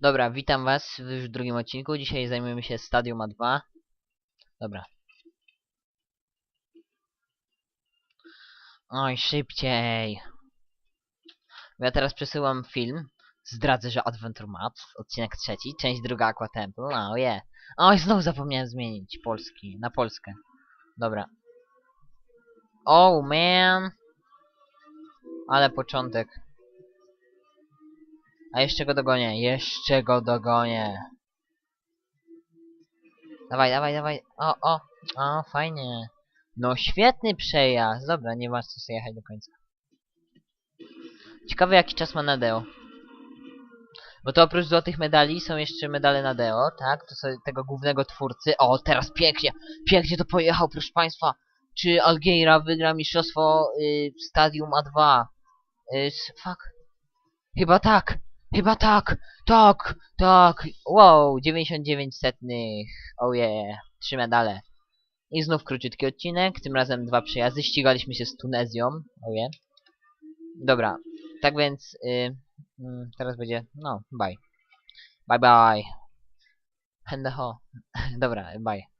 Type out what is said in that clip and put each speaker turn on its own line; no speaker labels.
Dobra, witam was w już drugim odcinku. Dzisiaj zajmujemy się Stadium A2. Dobra. Oj, szybciej. Ja teraz przesyłam film. Zdradzę, że Adventure Maps, odcinek trzeci, część druga Aqua Temple. Oh yeah. Oj, znowu zapomniałem zmienić polski, na Polskę. Dobra. Oh man. Ale początek. A jeszcze go dogonię, jeszcze go dogonię. Dawaj, dawaj, dawaj. O, o, o, fajnie. No świetny przejazd. Dobra, nie masz co sobie jechać do końca. Ciekawe jaki czas ma Nadeo. Bo to oprócz złotych medali są jeszcze medale Nadeo, tak? To sobie tego głównego twórcy. O, teraz pięknie, pięknie to pojechał, proszę państwa. Czy Algeira wygra mistrzostwo y, Stadium A2? Y, fuck. Chyba tak, chyba tak, tak, tak. Wow, 99 setnych. Oh yeah, trzy medale. I znów króciutki odcinek, tym razem dwa przejazdy. Ścigaliśmy się z Tunezją. Oh yeah. Dobra, tak więc y, mm, teraz będzie, no, bye. Bye bye. Hendeho. Dobra, bye.